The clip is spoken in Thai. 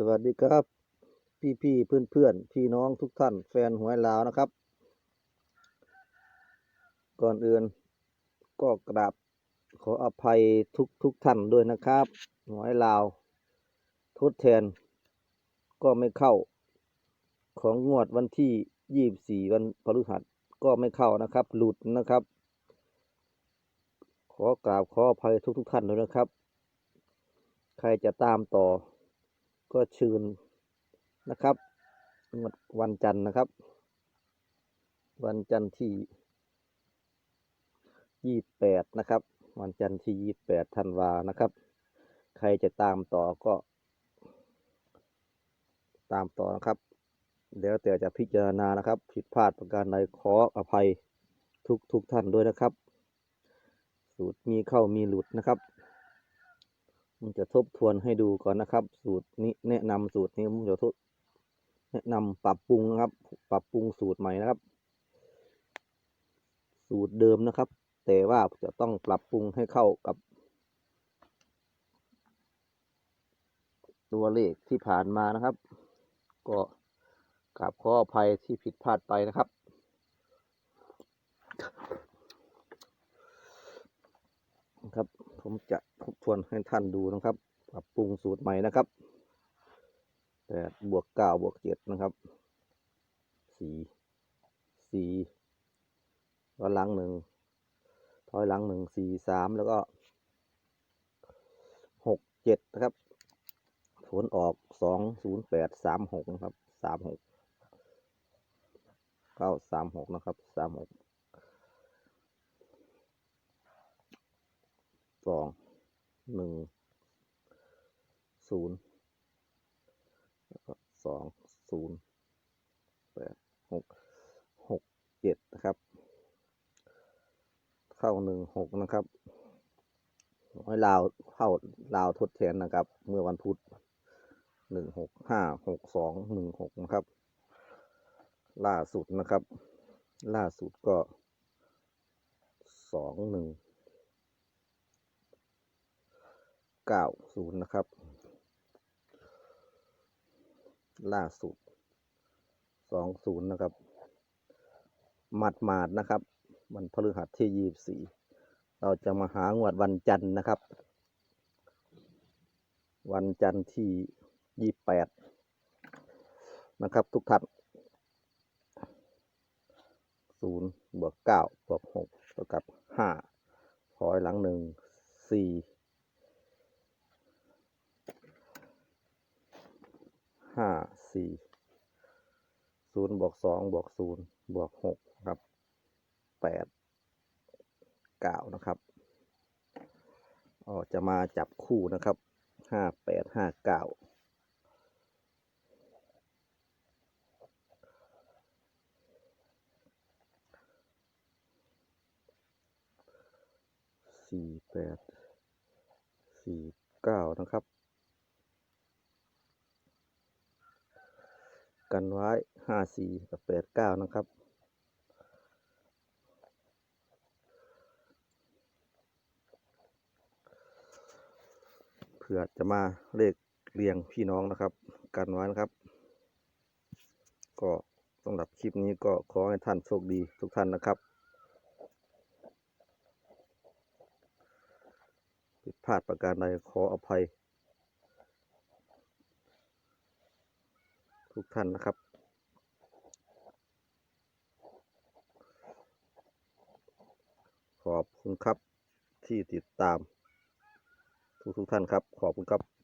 สวัสดีครับ พี่พี่เพื่อนเพื่อนพี่น้องทุกท่าน แฟนหวยลาวนะครับ ก่อนอื่นก็กราบขออภัยทุกทุกท่านด้วยนะครับหวยลาวทดแทน ก็ไม่เข้า ของงวดวันที่ยี่บสี่วันพฤหัสก็ไม่เข้านะครับ หลุดนะครับ ขอกราบขออภัยทุกทุกท่านด้วยนะครับ ใครจะตามต่อ ก็เชิญนะครับวดวันจันทร์นะครับ วันจันทร์ที่ยี่แปดนะครับ วันจันทร์ที่ยี่แปดธันวานะครับ ใครจะตามต่อก็ ตามต่อนะครับเดี๋ยวแต่จะพิจารณานะครับ ผิดพลาดประการใดขออภัยทุกทุกท่านด้วยนะครับ สูตรมีเข้ามีหลุดนะครับ ผมจะทบทวนให้ดูก่อนนะครับ สูตรนี้แนะนำสูตรนี้ผมจะทบแนะนำปรับปรุงนะครับ ปรับปรุงสูตรใหม่นะครับ สูตรเดิมนะครับ แต่ว่าจะต้องปรับปรุงให้เข้ากับ ตัวเลขที่ผ่านมานะครับ ก็กราบขออภัยที่ผิดพลาดไปนะครับครับ ผมจะ บทวนให้ท่านดูนะครับ ปรับปรุงสูตรใหม่นะครับแปดบวกเก้าบวกเจ็ดนะครับสี่สี่ถอยหลังหนึ่งถอยหลังหนึ่งสี่สามแล้วก็หกเจ็ดนะครับผลออกสองศูนย์แปดสามหกนะครับสามหกเก้าสามหกนะครับสามหกสอง หนึ่งศูนย์แล้วก็สองศูนย์แปดหกหกเจ็ดนะครับ เข้าหนึ่งหกนะครับให้ลาวเข้าลาวทดแทนนะครับ เมื่อวันพุธหนึ่งหกห้าหกสองหนึ่งหกนะครับ ล่าสุดนะครับ ล่าสุดก็สองหนึ่ง เก้าศูนย์นะครับ ล่าสุดสองศูนย์นะครับ หมัดหมาดนะครับ วันพฤหัสที่ยี่สี่เราจะมาหางวดวันจันทร์นะครับ วันจันทร์ที่ยี่แปดนะครับ ทุกท่านศูนย์บวกเก้าบวกหกเท่ากับห้าถอยหลังหนึ่งสี่ ห้าสี่ศูนย์บวกสองบวกศูนย์บวกหกครับแปดเก้านะครับออจะมาจับคู่นะครับห้าแปดห้าเก้าสี่แปดสี่เก้านะครับ กันไว้ห้าสี่กับแปดเก้านะครับ เผื่อจะมาเลขเรียงพี่น้องนะครับ กันไว้นะครับ ก็สำหรับคลิปนี้ก็ขอให้ท่านโชคดีทุกท่านนะครับผิดพลาดประการใดขออภัย ทุกท่านนะครับ ขอบคุณครับที่ติดตาม ทุกทุกท่านครับ ขอบคุณครับ